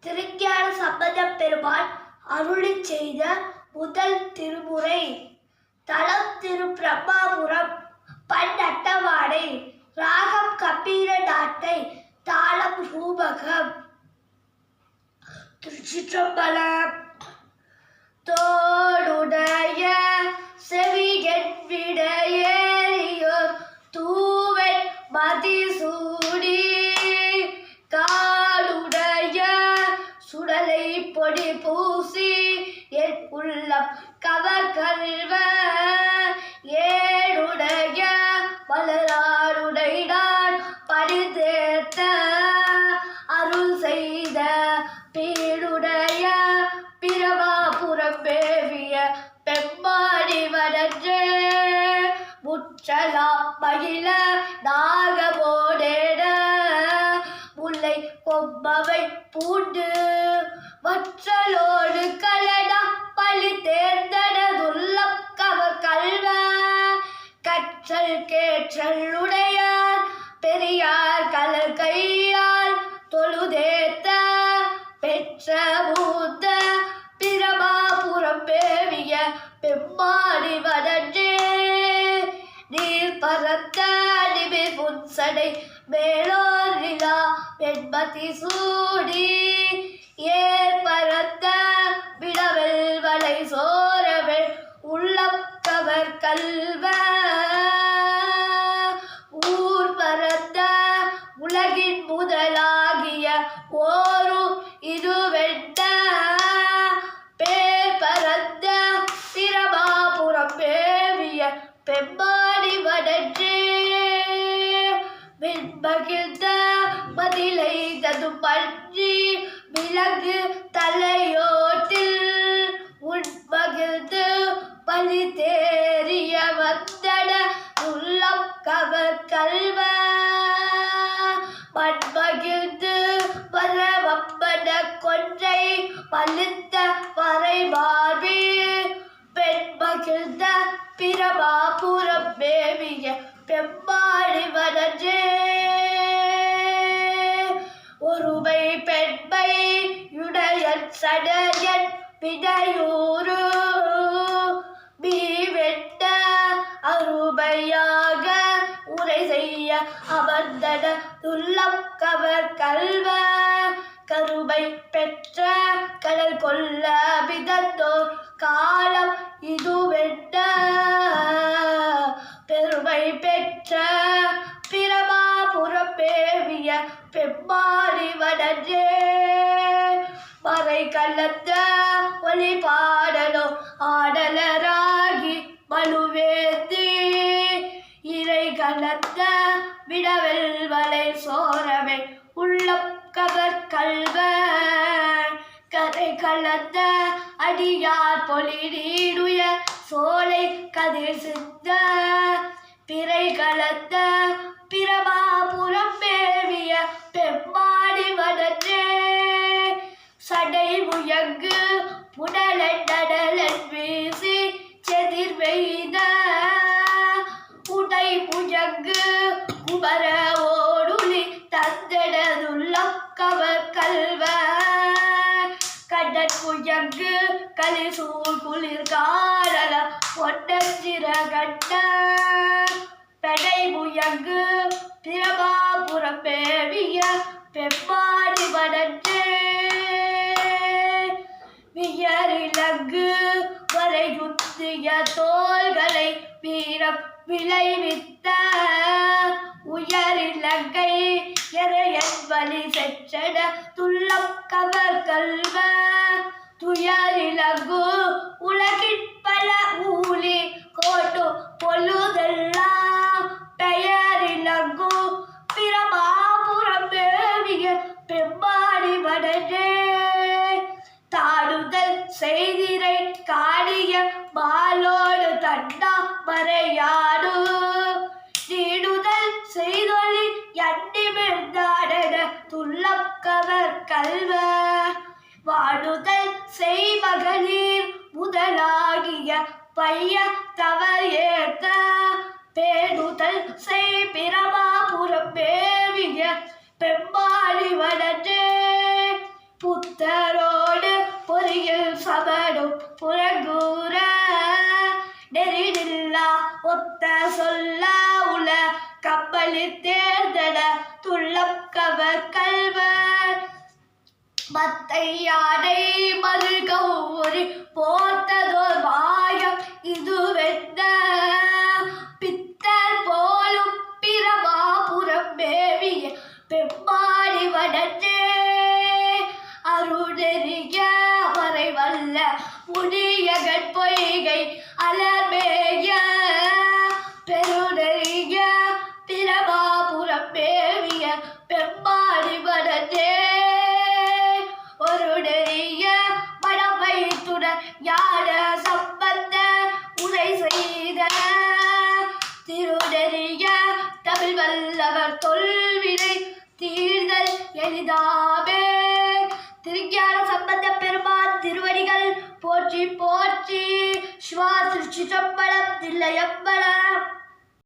திருஞான சம்பந்த பெருமான் அருளி செய்த முதல் திருமுறை. தலம் திரு பிரம்மாபுரம் பண் அட்டவாடை ராகம் கபீர நாட்டை தாளம் ரூபகம் திருச்சிற்றம்பலம். கவர் கல்வ ஏடுடைய மலராடுடைதான் பரிதேத்த அருள் செய்த பீடுடைய பிரமாபுரம் பேவிய பெம்மாடி வரன்றே முற்றலாம் மகிழ நாகமோடேட முல்லை கொம்பவை பூண்டு வற்றலோடு கல் கற்றல் உடையார் பெரியார் கலர் கையால் தொழுதேத்த பெற்ற மூத்த பிரமாபுரம் பேவிய பெம்மாடி வடன்றே நீர் பரத்த நிமிர் புன்சடை மேலோர் நிலா சூடி ஏர் பறந்த விடவெல் வளை சோரவெள் உள்ளம் கவர் கல்வ ஊர் பறந்த உலகின் முதலாகிய ஓரு இதுவென்ன பேர் பறந்த பேவிய பெம்மாடி வடன்றே விண்மகிழ்ந்த மதிலை தது பன்றி விலங்கு தலையோட்டில். உண்மகிழ்ந்து பலி தேறிய வந்தன உள்ளம் கவர் கல்வ சடையன் விடையூரு பி வெட்ட அருமையாக உரை செய்ய அமர்ந்தன துல்லம் கவர் கல்வ. கருமை பெற்ற கடல் கொல்ல மிதந்தோர் காலம் இதுவென்ன பெருமை பெற்ற ஆடலராகி மனுவேந்தி இறை கலந்த விடவெல் வலை சோரவை உள்ளம் கவர் கல்வ கதை கலத்த அடியார் பொலி நீடுய சோலை கதிர் சித்த பிறை கலத்த பிரபாபுரம் மேல் உடை முயங்கு குமர ஓடுலி தந்தடதுள்ளம் கவர் கல்வ. கடற் முயங்கு கலிசூழ் குளிர் காடல பொன்னஞ்சிற கட்ட பெடை முயங்கு பிரமாபுரம் பேவிய பெம்மாடி வடன்றே. வியரிலங்கு வரையுந்திய தோள்களை வீரம் விளைவித்த உயரிலங்கை எறையன் வலி செற்றட துள்ளம் கவர் கல்வ. துயரிலகு உலகின் பல ஊலி கோட்டு பொழுதெல்லாம் பெயரிலகு பிரமாபுரம் மேவிய பெம்மாடி வடனே. தாடுதல் செய்திரை காடிய மாலோடு தண்டா மறையா கல்வ. வாடுதல் செய்மகநீர் முதலாகிய பைய தவறு ஏற்க பேணுதல் செய் பிரமாபுரம் பேவிய பெம்பாடி வளர்ந்து. புத்தரோடு பொறியில் சபடும் புற மத்தை யானை மது போர்த்ததோர் மாயம் இதுவென்ன? பித்தர் போலும் பிரமாபுரம் மேவிய பெம்மாடி வடற்றே அருணெறிய அவரை வல்ல முனியகன் பொய்கை அல பெருநெறிய பிரமாபுரம் மேவிய பெம்மாடி வடற்றே ஒரு நெறிய யார ஞான சம்பந்த உரை செய்த? திருடறிய தமிழ் வல்லவர் தொல்வினை தீர்தல் எளிதாவே. திருஞான சம்பந்த பெருமான் திருவடிகள் போற்றி போற்றி. சிவா திருச்சி சம்பளம் தில்லையம்பலம்.